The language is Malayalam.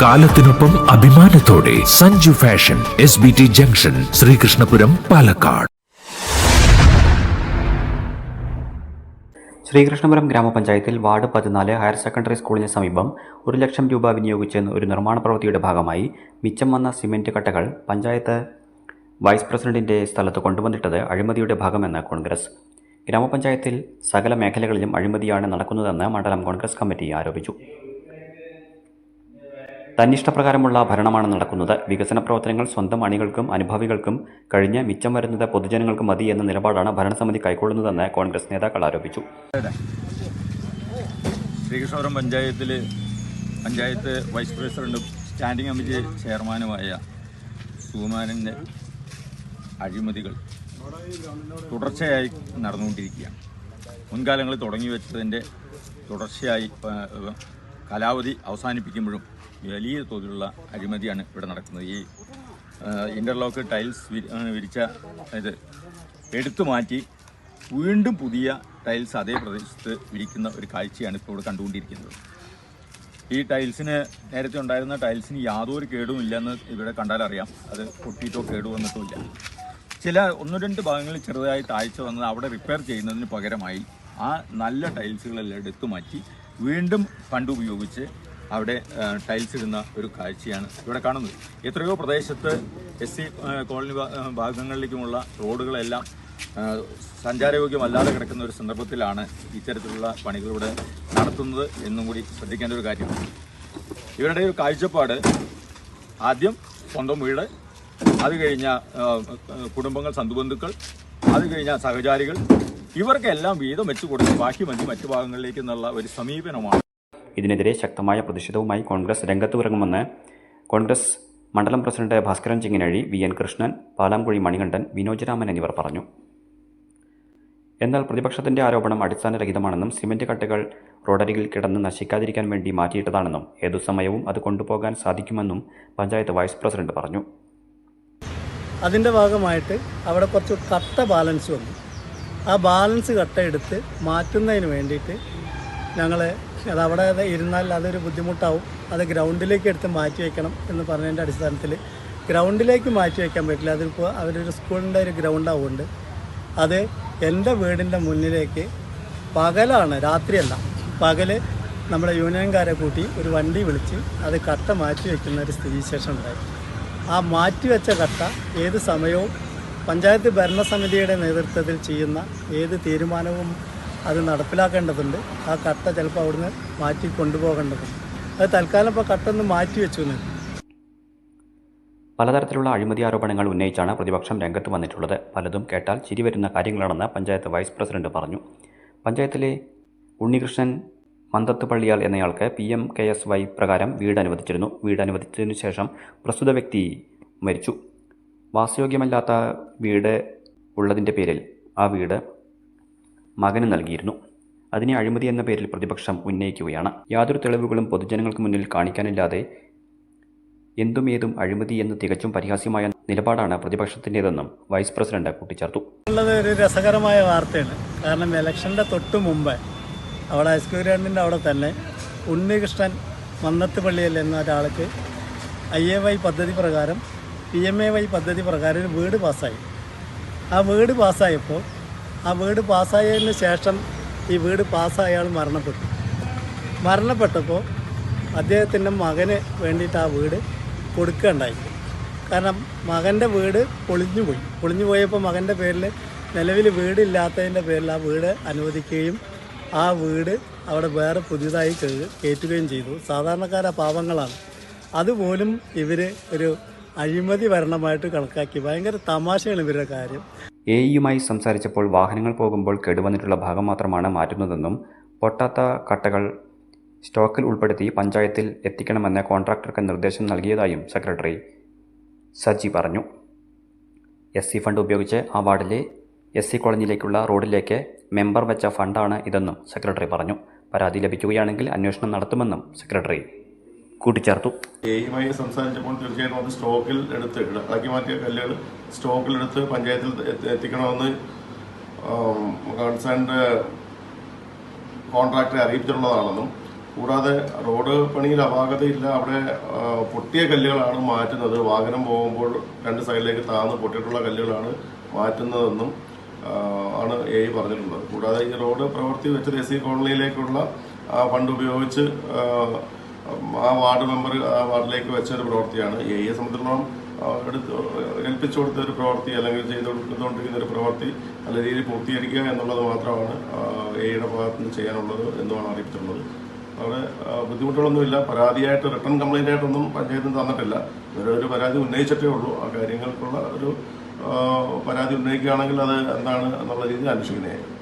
കാലത്തിനൊപ്പം അഭിമാനത്തോടെ Sanju fashion S B T junction Sreekrishnapuram Palakkad. Sreekrishnapuram ഗ്രാമപഞ്ചായത്തിൽ വാർഡ് പതിനാല് ഹയർ സെക്കൻഡറി സ്കൂളിന് സമീപം ഒരു ലക്ഷം രൂപ വിനിയോഗിച്ച് ഒരു നിർമ്മാണ പ്രവൃത്തിയുടെ ഭാഗമായി മിച്ചം വന്ന സിമന്റ് കട്ടകൾ പഞ്ചായത്ത് വൈസ് പ്രസിഡന്റിന്റെ സ്ഥലത്ത് കൊണ്ടുവന്നിട്ടത് അഴിമതിയുടെ ഭാഗമെന്ന് കോൺഗ്രസ്. ഗ്രാമപഞ്ചായത്തിൽ സകല മേഖലകളിലും അഴിമതിയാണ് നടക്കുന്നതെന്ന് മണ്ഡലം കോൺഗ്രസ് കമ്മിറ്റി ആരോപിച്ചു. തന്നിഷ്ടപ്രകാരമുള്ള ഭരണമാണ് നടക്കുന്നത്. വികസന പ്രവർത്തനങ്ങൾ സ്വന്തം അണികൾക്കും അനുഭാവികൾക്കും കഴിഞ്ഞ് മിച്ചം വരുന്നത് പൊതുജനങ്ങൾക്ക് മതി എന്ന നിലപാടാണ് ഭരണസമിതി കൈക്കൊള്ളുന്നതെന്ന് കോൺഗ്രസ് നേതാക്കൾ ആരോപിച്ചു. ശ്രീകൃഷ്ണപുരം പഞ്ചായത്തിൽ പഞ്ചായത്ത് വൈസ് പ്രസിഡന്റും സ്റ്റാൻഡിംഗ് കമ്മിറ്റി ചെയർമാനുമായ സുകുമാരന്റെ അഴിമതികൾ തുടർച്ചയായി നടന്നുകൊണ്ടിരിക്കുകയാണ്. മുൻകാലങ്ങളിൽ തുടങ്ങി വെച്ചതിന്റെ തുടർച്ചയായി കാലാവധി അവസാനിപ്പിക്കുമ്പോഴും വലിയ തോതിലുള്ള അഴിമതിയാണ് ഇവിടെ നടക്കുന്നത്. ഈ ഇന്റർലോക്ക് ടൈൽസ് വിരിച്ച ഇത് എടുത്തു മാറ്റി വീണ്ടും പുതിയ ടൈൽസ് അതേ പ്രദേശത്ത് വിരിക്കുന്ന ഒരു കാഴ്ചയാണ് ഇപ്പോൾ ഇവിടെ കണ്ടുകൊണ്ടിരിക്കുന്നത്. ഈ ടൈൽസിന് നേരത്തെ ഉണ്ടായിരുന്ന ടൈൽസിന് യാതൊരു കേടും ഇല്ലെന്ന് ഇവിടെ കണ്ടാലറിയാം അത് പൊട്ടിയിട്ടോ കേടു ഇല്ല. ചില ഒന്ന് രണ്ട് ഭാഗങ്ങളിൽ ചെറുതായി താഴ്ച വന്നത് അവിടെ റിപ്പയർ ചെയ്യുന്നതിന് പകരമായി ആ നല്ല ടൈൽസുകളെല്ലാം എടുത്തു മാറ്റി വീണ്ടും ഫണ്ട് ഉപയോഗിച്ച് അവിടെ ടൈൽസ് ഇടുന്ന ഒരു കാഴ്ചയാണ് ഇവിടെ കാണുന്നത്. എത്രയോ പ്രദേശത്ത് എസ് സി കോളനി ഭാഗങ്ങളിലേക്കുമുള്ള റോഡുകളെല്ലാം സഞ്ചാരയോഗ്യമല്ലാതെ കിടക്കുന്ന ഒരു സന്ദർഭത്തിലാണ് ഇത്തരത്തിലുള്ള പണികൾ ഇവിടെ നടത്തുന്നത് എന്നും കൂടി ശ്രദ്ധിക്കേണ്ട ഒരു കാര്യമാണ്. ഇവരുടെ ഒരു കാഴ്ചപ്പാട് ആദ്യം സ്വന്തം വീട് അത് കഴിഞ്ഞ കുടുംബങ്ങൾ സന്തുബന്ധുക്കൾ അത് കഴിഞ്ഞ സഹചാരികൾ ഇവർക്കെല്ലാം വീതം വെച്ചു കൊടുത്ത് ബാക്കി മതി മറ്റു ഭാഗങ്ങളിലേക്ക് എന്നുള്ള ഒരു സമീപനമാണ്. ഇതിനെതിരെ ശക്തമായ പ്രതിഷേധവുമായി കോൺഗ്രസ് രംഗത്തുവിറങ്ങുമെന്ന് കോൺഗ്രസ് മണ്ഡലം പ്രസിഡന്റ് ഭാസ്കരൻ ചിങ്ങിനഴി വി എൻ കൃഷ്ണൻ പാലാംകുഴി മണികണ്ഠൻ വിനോജരാമൻ എന്നിവർ പറഞ്ഞു. എന്നാൽ പ്രതിപക്ഷത്തിന്റെ ആരോപണം അടിസ്ഥാനരഹിതമാണെന്നും സിമന്റ് കട്ടകൾ റോഡരികിൽ കിടന്ന് നശിക്കാതിരിക്കാൻ വേണ്ടി മാറ്റിയിട്ടതാണെന്നും ഏതു സമയവും അത് കൊണ്ടുപോകാൻ സാധിക്കുമെന്നും പഞ്ചായത്ത് വൈസ് പ്രസിഡന്റ് പറഞ്ഞു. അതിന്റെ ഭാഗമായിട്ട് അവിടെ കുറച്ച് കട്ട ബാലൻസ് വന്നു. ആ ബാലൻസ് കട്ട എടുത്ത് മാറ്റുന്നതിന് വേണ്ടിയിട്ട് ഞങ്ങൾ അത് അവിടെ ഇരുന്നാൽ അതൊരു ബുദ്ധിമുട്ടാവും. അത് ഗ്രൗണ്ടിലേക്ക് എടുത്ത് മാറ്റി വയ്ക്കണം എന്ന് പറഞ്ഞതിന്റെ അടിസ്ഥാനത്തിൽ ഗ്രൗണ്ടിലേക്ക് മാറ്റി വയ്ക്കാൻ പറ്റില്ല. അതിപ്പോൾ അവരൊരു സ്കൂളിന്റെ ഒരു ഗ്രൗണ്ട് ആവുകൊണ്ട് അത് എന്റെ വീടിന്റെ മുന്നിലേക്ക് പകലാണ് രാത്രിയല്ല. പകൽ നമ്മുടെ യൂണിയൻകാരെ കൂട്ടി ഒരു വണ്ടി വിളിച്ച് അത് കട്ട മാറ്റി വയ്ക്കുന്ന ഒരു സ്ഥിതി സ്ഥിതിവിശേഷം ഉണ്ടായി. ആ മാറ്റിവെച്ച കട്ട ഏത് സമയവും പഞ്ചായത്ത് ഭരണസമിതിയുടെ നേതൃത്വത്തിൽ ചെയ്യുന്ന ഏത് തീരുമാനവും അത് നടപ്പിലാക്കേണ്ടതുണ്ട്. ആ കട്ട ചിലപ്പോൾ അവിടുന്ന് മാറ്റി കൊണ്ടുപോകേണ്ടതുണ്ട്. അത് തൽക്കാലം ഇപ്പോൾ കട്ടൊന്ന് മാറ്റി വെച്ചു എന്ന് പലതരത്തിലുള്ള അഴിമതി ആരോപണങ്ങൾ ഉന്നയിച്ചാണ് പ്രതിപക്ഷം രംഗത്ത് വന്നിട്ടുള്ളത്. പലതും കേട്ടാൽ ചിരി വരുന്ന കാര്യങ്ങളാണെന്ന് പഞ്ചായത്ത് വൈസ് പ്രസിഡന്റ് പറഞ്ഞു. പഞ്ചായത്തിലെ ഉണ്ണികൃഷ്ണൻ മന്തത്ത് പള്ളിയാൽ എന്നയാൾക്ക് P M K S Y പ്രകാരം വീട് അനുവദിച്ചിരുന്നു. വീട് അനുവദിച്ചതിനു ശേഷം പ്രസ്തുത വ്യക്തി മരിച്ചു. വാസയോഗ്യമല്ലാത്ത വീട് ഉള്ളതിന്റെ പേരിൽ ആ വീട് മകന് നൽകിയിരുന്നു. അതിനെ അഴിമതി എന്ന പേരിൽ പ്രതിപക്ഷം ഉന്നയിക്കുകയാണ്. യാതൊരു തെളിവുകളും പൊതുജനങ്ങൾക്ക് മുന്നിൽ കാണിക്കാനില്ലാതെ എന്തും ഏതും അഴിമതി എന്ന് തികച്ചും പരിഹാസ്യമായ നിലപാടാണ് പ്രതിപക്ഷത്തിന്റെതെന്നും വൈസ് പ്രസിഡന്റ് കൂട്ടിച്ചേർത്തു. ഒരു രസകരമായ വാർത്തയാണ്. കാരണം ഇലക്ഷന്റെ തൊട്ട് മുമ്പ് അവിടെ ഹൈസ്കൂൾ ഗ്രൗണ്ടിന്റെ അവിടെ തന്നെ ഉണ്ണികൃഷ്ണൻ മന്നത്ത് പള്ളിയിൽ എന്ന ഒരാൾക്ക് ഐ എ വൈ പദ്ധതി പ്രകാരം പി എം എ വൈ പദ്ധതി പ്രകാരം ഒരു വീട് പാസ്സായി. ആ വീട് പാസ്സായപ്പോൾ ആ വീട് പാസ്സായതിന് ശേഷം ഈ വീട് പാസ്സായ ആൾ മരണപ്പെട്ടു. മരണപ്പെട്ടപ്പോൾ അദ്ദേഹത്തിന്റെ മകന് വേണ്ടിയിട്ട് ആ വീട് കൊടുക്കുകയുണ്ടായി. കാരണം മകന്റെ വീട് പൊളിഞ്ഞു പോയി പൊളിഞ്ഞു പോയപ്പോൾ മകന്റെ പേരിൽ നിലവിൽ വീടില്ലാത്തതിന്റെ പേരിൽ ആ വീട് അനുവദിക്കുകയും ആ വീട് അവിടെ വേറെ പുതിയതായി കയറ്റുകയും ചെയ്തു. സാധാരണക്കാരാ പാവങ്ങളാണ്. അതുപോലും ഇവർ ഒരു അഴിമതി ഭരണമായിട്ട് കണക്കാക്കി. ഭയങ്കര തമാശയാണ് ഇവരുടെ കാര്യം. എ ഇയുമായി സംസാരിച്ചപ്പോൾ വാഹനങ്ങൾ പോകുമ്പോൾ കേടുവന്നിട്ടുള്ള ഭാഗം മാത്രമാണ് മാറ്റുന്നതെന്നും പൊട്ടാത്ത കട്ടകൾ സ്റ്റോക്കിൽ ഉൾപ്പെടുത്തി പഞ്ചായത്തിൽ എത്തിക്കണമെന്ന് കോൺട്രാക്ടർക്ക് നിർദ്ദേശം നൽകിയതായും സെക്രട്ടറി സജി പറഞ്ഞു. എസ് സി ഫണ്ട് ഉപയോഗിച്ച് ആ വാർഡിലെ എസ് സി കോളേജിലേക്കുള്ള റോഡിലേക്ക് മെമ്പർ വെച്ച ഫണ്ടാണ് ഇതെന്നും സെക്രട്ടറി പറഞ്ഞു. പരാതി ലഭിക്കുകയാണെങ്കിൽ അന്വേഷണം നടത്തുമെന്നും സെക്രട്ടറി കൂട്ടിച്ചേർത്തു. സംസാരിച്ചപ്പോൾ തീർച്ചയായിട്ടും അത് സ്റ്റോക്കിൽ എടുത്ത് ഇളക്കി മാറ്റിയ കല്ലുകൾ സ്റ്റോക്കിൽ എടുത്ത് പഞ്ചായത്തിൽ എത്തി- എത്തിക്കണമെന്ന് കൺസേൺഡ് കോൺട്രാക്ടറെ അറിയിച്ചിട്ടുള്ളതാണെന്നും കൂടാതെ റോഡ് പണിയിൽ അപാകതയില്ല അവിടെ പൊട്ടിയ കല്ലുകളാണ് മാറ്റുന്നത്. വാഹനം പോകുമ്പോൾ രണ്ട് സൈഡിലേക്ക് താന്ന് പൊട്ടിയിട്ടുള്ള കല്ലുകളാണ് മാറ്റുന്നതെന്നും ആണ് എ പറഞ്ഞിട്ടുള്ളത്. കൂടാതെ ഈ റോഡ് പ്രവൃത്തി വെച്ചത് എസ് കോളനിയിലേക്കുള്ള ഫണ്ട് ഉപയോഗിച്ച് ആ, വാർഡ് മെമ്പർ ആ വാർഡിലേക്ക് വെച്ച ഒരു പ്രവൃത്തിയാണ് എ ഐയെ സംബന്ധിച്ചിടത്തോളം എടുത്ത് ഏൽപ്പിച്ചു കൊടുത്ത ഒരു പ്രവൃത്തി അല്ലെങ്കിൽ ചെയ്തു കൊടുത്തുകൊണ്ടിരിക്കുന്ന ഒരു പ്രവൃത്തി നല്ല രീതിയിൽ പൂർത്തീകരിക്കുക എന്നുള്ളത് മാത്രമാണ് എയുടെ ഭാഗത്ത് നിന്ന് ചെയ്യാനുള്ളത് എന്നുമാണ് അറിയിച്ചിട്ടുള്ളത്. അവിടെ ബുദ്ധിമുട്ടുകളൊന്നുമില്ല. പരാതിയായിട്ട് റിട്ടേൺ കംപ്ലൈന്റ് ആയിട്ടൊന്നും പഞ്ചായത്തിന് തന്നിട്ടില്ല. ഒരു പരാതി ഉന്നയിച്ചിട്ടേ ഉള്ളൂ. ആ കാര്യങ്ങൾക്കുള്ള ഒരു പരാതി ഉന്നയിക്കുകയാണെങ്കിൽ അത് എന്താണ് എന്നുള്ള രീതിയിൽ അന്വേഷിക്കുന്നതായിരിക്കും